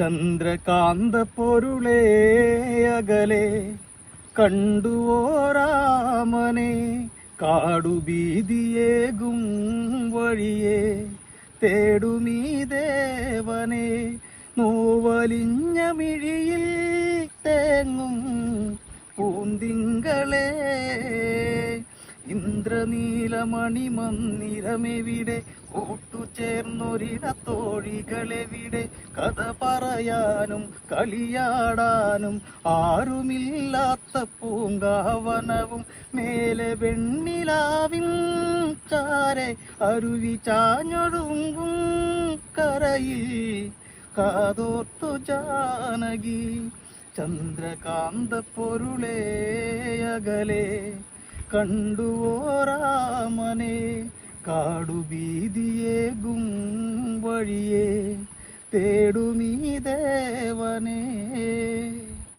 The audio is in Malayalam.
ചന്ദ്രകാന്ത പൊരുളേ അകലെ കണ്ടുവോരാമനെ കാടുഭീതിയേകും വഴിയെ തേടുമീ ദേവനെ. നോവലിഞ്ഞ മിഴിയിൽ തേങ്ങും പൂന്തിങ്കളേ ഇന്ദ്രനീലമണി മന്ദിരമെവിടെ? കൂട്ടുചേർന്നൊരിടത്തോഴികളെവിടെ? കഥ പറയാനും കളിയാടാനും ആരുമില്ലാത്ത പൂങ്കാവനവും മേലെ വെണ്ണിലാവിൻ ചാരെ അരുവി ചാഞ്ഞൊടുങ്ങും കരയിൽ. കാതോർത്തു ജാനകി ചന്ദ്രകാന്ത പൊരുളേ അകലെ കണ്ടുവോരാമനെ കാടുഭീതിയേകും വഴിയെ തേടുമീ ദേവനേ.